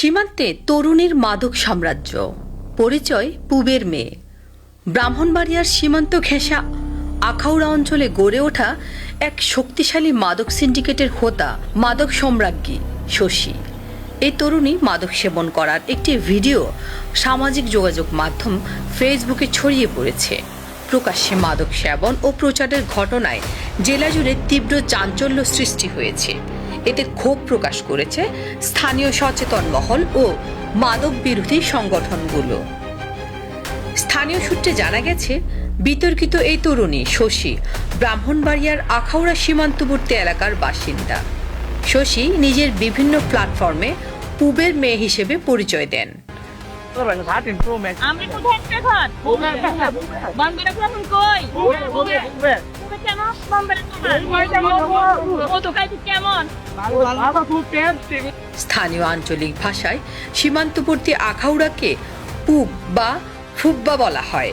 সীমান্তে তরুণীর মাদক সাম্রাজ্য। পরিচয়, পুবের মেয়ে। ব্রাহ্মণবাড়িয়ার সীমান্ত ঘেঁষা আখাউড়া অঞ্চলে গড়ে ওঠা এক শক্তিশালী মাদক সিন্ডিকেটের হোতা, মাদক সম্রাজ্ঞী শশী। এই তরুণী মাদক সেবন করার একটি ভিডিও সামাজিক যোগাযোগ মাধ্যম ফেসবুকে ছড়িয়ে পড়েছে। প্রকাশ্যে মাদক সেবন ও প্রচারের ঘটনায় জেলা জুড়ে তীব্র চাঞ্চল্য সৃষ্টি হয়েছে। এতে ক্ষোভ প্রকাশ করেছে স্থানীয় সচেতন মহল ও মাদক বিরোধী সংগঠনগুলো। স্থানীয় সূত্রে জানা গেছে, বিতর্কিত এই তরুণী শশী ব্রাহ্মণবাড়িয়ার আখাউড়া সীমান্তবর্তী এলাকার বাসিন্দা। শশী নিজের বিভিন্ন প্ল্যাটফর্মে পুবের মেয়ে হিসেবে পরিচয় দেন। আমি স্থানীয় আঞ্চলিক ভাষায় সীমান্তবর্তী আখাউড়াকে পুব বা ফুব্বা বলা হয়।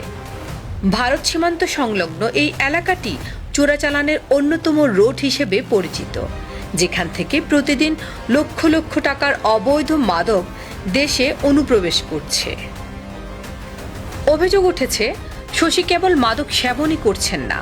ভারত সীমান্ত সংলগ্ন এই এলাকাটি চোরাচালানের অন্যতম রোড হিসেবে পরিচিত যেখান থেকে প্রতিদিন লক্ষ লক্ষ টাকার অবৈধ মাদক দেশে অনুপ্রবেশ করছে। অভিযোগ উঠেছে, শশী কেবল মাদক সেবনই করছেন না,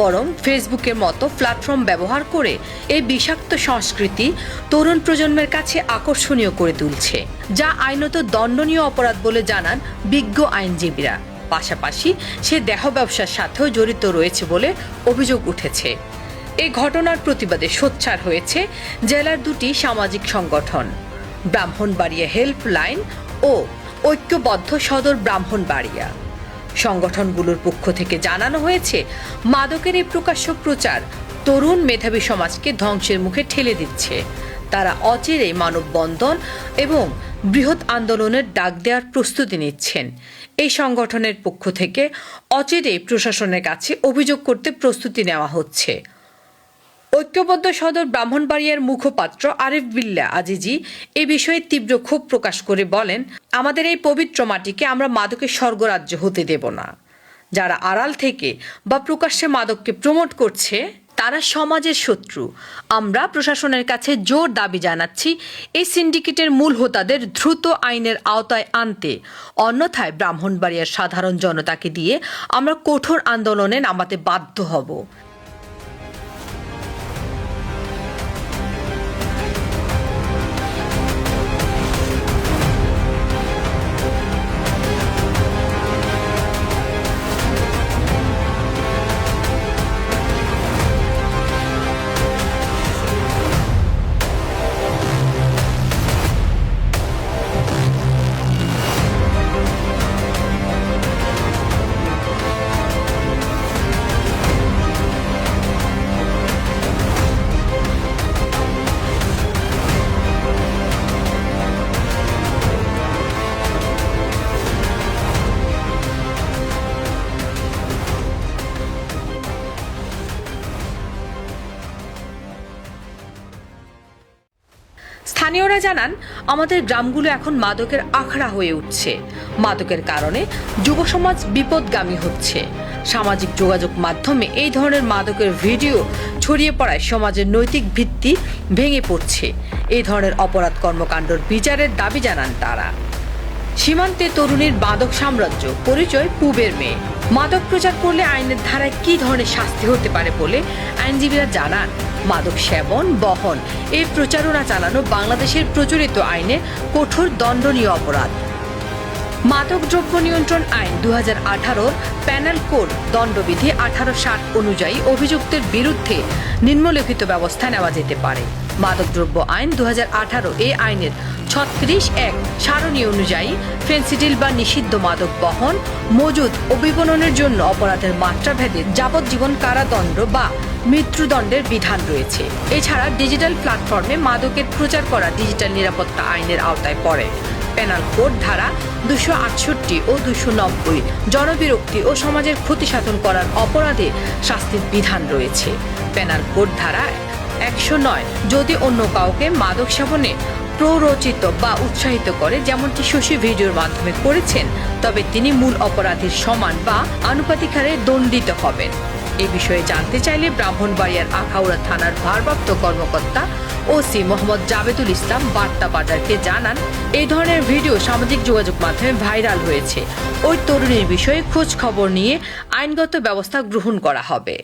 বরং ফেসবুকের মতো প্ল্যাটফর্ম ব্যবহার করে এই বিষাক্ত সংস্কৃতি তরুণ প্রজন্মের কাছে আকর্ষণীয় করে তুলছে, যা আইনত দণ্ডনীয় অপরাধ বলে জানান বিজ্ঞ আইনজীবীরা। পাশাপাশি সে দেহ ব্যবসার সাথেও জড়িত রয়েছে বলে অভিযোগ উঠেছে। এই ঘটনার প্রতিবাদে সোচ্চার হয়েছে জেলার দুটি সামাজিক সংগঠন। ব্রাহ্মণবাড়িয়া হেল্পলাইন ও ঐক্যবদ্ধ সদর ব্রাহ্মণবাড়িয়া। সংগঠনগুলোর পক্ষ থেকে জানানো হয়েছে, মাদকের এই প্রকাশ্য প্রচার তরুণ মেধাবী সমাজকে ধ্বংসের মুখে ঠেলে দিচ্ছে। তারা অচিরেই মানববন্ধন এবং বৃহৎ আন্দোলনের ডাক দেওয়ার প্রস্তুতি নিচ্ছেন। এই সংগঠনের পক্ষ থেকে অচিরেই প্রশাসনের কাছে অভিযোগ করতে প্রস্তুতি নেওয়া হচ্ছে। ঐক্যবদ্ধ সদর ব্রাহ্মণবাড়িয়ার মুখপাত্র আরিফ বিল্লা আজিজি এ বিষয়ে তীব্র ক্ষোভ প্রকাশ করে বলেন, আমাদের এই পবিত্র মাটিকে আমরা মাদকের স্বর্গরাজ্য হতে দেব না। যারা আড়াল থেকে বা প্রকাশ্যে মাদককে প্রমোট করছে, তারা সমাজের শত্রু। আমরা প্রশাসনের কাছে জোর দাবি জানাচ্ছি, এই সিন্ডিকেটের মূল হোতাদের দ্রুত আইনের আওতায় আনতে। অন্যথায় ব্রাহ্মণবাড়িয়ার সাধারণ জনতাকে দিয়ে আমরা কঠোর আন্দোলনে নামাতে বাধ্য হব। স্থানীয়রা জানান, আমাদের গ্রামগুলো এখন মাদকের আখড়া হয়ে উঠছে। মাদকের কারণে যুব সমাজ বিপদগামী হচ্ছে। সামাজিক যোগাযোগ মাধ্যমে এই ধরনের মাদকের ভিডিও ছড়িয়ে পড়ায় সমাজের নৈতিক ভিত্তি ভেঙে পড়ছে। এই ধরনের অপরাধ কর্মকাণ্ডর বিচারের দাবি জানান তারা। সীমান্তে তরুণীর মাদক সাম্রাজ্য, পরিচয় পুবের মেয়ে। মাদক প্রচার করলে আইনের ধারায় কি ধরনের শাস্তি হতে পারে বলে আইনজীবীরা জানান। মাদক সেবন, বহন, এই প্রচারণা চালানো বাংলাদেশের প্রচলিত আইনে কঠোর দণ্ডনীয় অপরাধ। মাদক দ্রব্য নিয়ন্ত্রণ আইন দু হাজার প্যানেল কোড দণ্ডবিধি আঠারো ষাট অনুযায়ী অভিযুক্তের বিরুদ্ধে নিম্নলিখিত ব্যবস্থা নেওয়া যেতে পারে। মাদকদ্রব্য আইন দু হাজার এই আইনের ছত্রিশ এক সারণী অনুযায়ী ফেন্সিডিল বা নিষিদ্ধ মাদক বহন, মজুদ ও বিপণনের জন্য অপরাধের মাত্রা ভেদে যাবজ্জীবন কারাদণ্ড বা মৃত্যুদণ্ডের বিধান রয়েছে। এছাড়া ডিজিটাল প্ল্যাটফর্মে মাদকের প্রচার করা ডিজিটাল নিরাপত্তা আইনের আওতায় পড়ে। পেনাল কোড ধারা দুশো আটষট্টি ও দুশো নব্বই জনবিরক্তি ও সমাজের ক্ষতি সাধন করার অপরাধে শাস্তির বিধান রয়েছে। পেনাল কোড ধারা একশো নয় যদি অন্য কাউকে মাদক সেবনে প্ররোচিত বা উৎসাহিত করে, যেমনটি শশী ভিডিওর মাধ্যমে করেছেন, তবে তিনি মূল অপরাধীর সমান বা আনুপাতিক হারে দণ্ডিত হবেন। এ বিষয়ে জানতে চাইলে ব্রাহ্মণবাড়িয়ার আখাউড়া থানার ভারপ্রাপ্ত কর্মকর্তা ওসি মোহাম্মদ জাবেদুল ইসলাম বার্তা বাজারকে জানান, এই ধরনের ভিডিও সামাজিক যোগাযোগ মাধ্যমে ভাইরাল হয়েছে। ওই তরুণীর বিষয়ে খোঁজ খবর নিয়ে আইনগত ব্যবস্থা গ্রহণ করা হবে।